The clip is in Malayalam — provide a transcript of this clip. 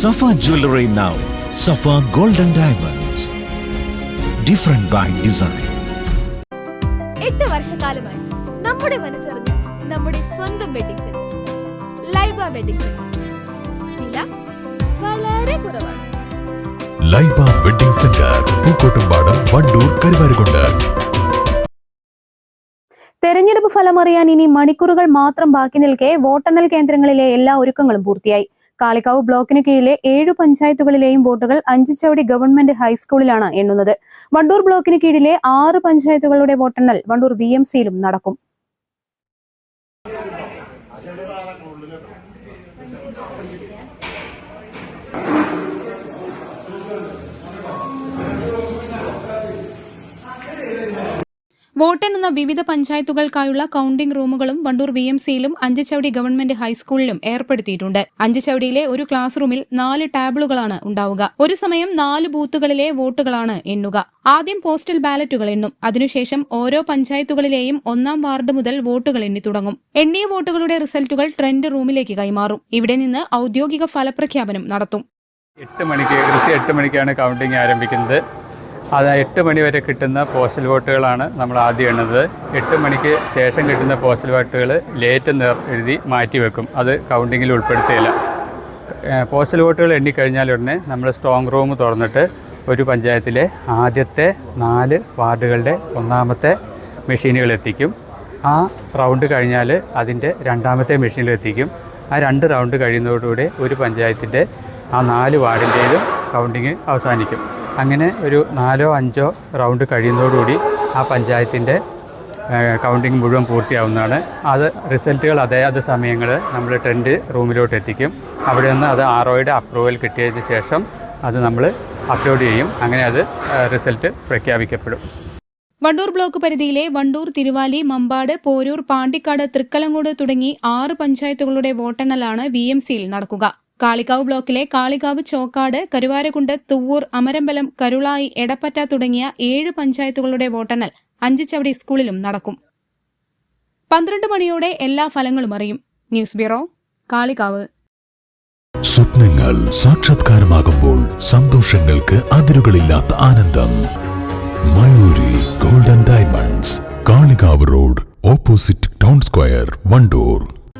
Safa Jewelry now Safa golden Diamonds. Different by design എട്ട് വർഷക്കാലമായി നമ്മുടെ മനസ്സറിഞ്ഞ നമ്മുടെ സ്വന്തം wedding centre Laiba wedding centre വില വളരെ കുറവാണ്. Laiba wedding centre Pookkottumpadam Wandoor Karuvarakundu. തെരഞ്ഞെടുപ്പ് ഫലമറിയാൻ ഇനി മണിക്കൂറുകൾ മാത്രം ബാക്കി നിൽക്കെ വോട്ടെണ്ണൽ കേന്ദ്രങ്ങളിലെ എല്ലാ ഒരുക്കങ്ങളും പൂർത്തിയായി. കാളിക്കാവ് ബ്ലോക്കിന് കീഴിലെ ഏഴ് പഞ്ചായത്തുകളിലെയും വോട്ടുകൾ അഞ്ചുചവടി ഗവൺമെന്റ് ഹൈസ്കൂളിലാണ് എണ്ണുന്നത്. വണ്ടൂർ ബ്ലോക്കിന് കീഴിലെ ആറ് പഞ്ചായത്തുകളുടെ വോട്ടെണ്ണൽ വണ്ടൂർ ബി എം സിയിലും നടക്കും. വോട്ടെണ്ണുന്ന വിവിധ പഞ്ചായത്തുകൾക്കായുള്ള കൌണ്ടിംഗ് റൂമുകളും വണ്ടൂർ വി എം സിയിലും അഞ്ചുചവടി ഗവൺമെന്റ് ഹൈസ്കൂളിലും ഏർപ്പെടുത്തിയിട്ടുണ്ട്. അഞ്ചുചവടിയിലെ ഒരു ക്ലാസ് റൂമിൽ നാല് ടാബിളുകളാണ് ഉണ്ടാവുക. ഒരു സമയം നാല് ബൂത്തുകളിലെ വോട്ടുകളാണ് എണ്ണുക. ആദ്യം പോസ്റ്റൽ ബാലറ്റുകൾ എണ്ണും. അതിനുശേഷം ഓരോ പഞ്ചായത്തുകളിലെയും ഒന്നാം വാർഡ് മുതൽ വോട്ടുകൾ എണ്ണി തുടങ്ങും. എണ്ണിയ വോട്ടുകളുടെ റിസൾട്ടുകൾ ട്രെൻഡ് റൂമിലേക്ക് കൈമാറും. ഇവിടെ നിന്ന് ഔദ്യോഗിക ഫലപ്രഖ്യാപനം നടത്തും. എട്ട് മണിക്ക് കൃത്യം എട്ട് മണിക്കാണ് കൗണ്ടിങ് ആരംഭിക്കുന്നത്. അത് എട്ട് മണി വരെ കിട്ടുന്ന പോസ്റ്റൽ വോട്ടുകളാണ് നമ്മൾ ആദ്യം എണ്ണുന്നത്. എട്ട് മണിക്ക് ശേഷം കിട്ടുന്ന പോസ്റ്റൽ വോട്ടുകൾ ലേറ്റ് എന്ന് എഴുതി മാറ്റി വെക്കും. അത് കൗണ്ടിങ്ങിൽ ഉൾപ്പെടുത്തുകയില്ല പോസ്റ്റൽ വോട്ടുകൾ എണ്ണിക്കഴിഞ്ഞാൽ ഉടനെ നമ്മൾ സ്ട്രോങ് റൂം തുറന്നിട്ട് ഒരു പഞ്ചായത്തിലെ ആദ്യത്തെ നാല് വാർഡുകളുടെ ഒന്നാമത്തെ മെഷീനുകൾ എത്തിക്കും. ആ റൗണ്ട് കഴിഞ്ഞാൽ അതിന്റെ രണ്ടാമത്തെ മെഷീനിൽ എത്തിക്കും. ആ രണ്ട് റൗണ്ട് കഴിയുന്നതോടുകൂടി ഒരു പഞ്ചായത്തിന്റെ ആ നാല് വാർഡിന്റേതും കൗണ്ടിങ് അവസാനിക്കും. അങ്ങനെ ഒരു നാലോ അഞ്ചോ റൗണ്ട് കഴിയുന്നതോടുകൂടി ആ പഞ്ചായത്തിന്റെ കൗണ്ടിങ് മുഴുവൻ പൂർത്തിയാവുന്നതാണ്. അത് റിസൾട്ടുകൾ അതേ സമയങ്ങൾ നമ്മൾ ട്രെൻഡ് റൂമിലോട്ട് എത്തിക്കും. അവിടെ നിന്ന് അത് ആർ ഒയുടെ അപ്രൂവൽ കിട്ടിയതിന് ശേഷം അത് നമ്മൾ അപ്ലോഡ് ചെയ്യും. അങ്ങനെ അത് റിസൾട്ട് പ്രഖ്യാപിക്കപ്പെടും. വണ്ടൂർ ബ്ലോക്ക് പരിധിയിലെ വണ്ടൂർ തിരുവാലി മമ്പാട് പോരൂർ പാണ്ടിക്കാട് തൃക്കലങ്ങോട് തുടങ്ങി ആറ് പഞ്ചായത്തുകളുടെ വോട്ടെണ്ണലാണ് വി നടക്കുക. കാളിക്കാവ് ബ്ലോക്കിലെ കാളികാവ് ചോക്കാട് കരുവാരകുണ്ട് തുവ്വൂർ അമരമ്പലം കരുളായി എടപ്പറ്റ തുടങ്ങിയ ഏഴ് പഞ്ചായത്തുകളുടെ വോട്ടെണ്ണൽ അഞ്ചുചവടി സ്കൂളിലും നടക്കും. പന്ത്രണ്ട് മണിയോടെ എല്ലാ ഫലങ്ങളും അറിയും. News bureau Kalikavu. സ്വപ്നങ്ങൾ സാക്ഷാത്കാരമാകുമ്പോൾ സന്തോഷങ്ങൾക്ക് അതിരുകളില്ലാത്ത ആനന്ദം. Mayoori golden diamonds Kalikavu road opposite town square Wandoor.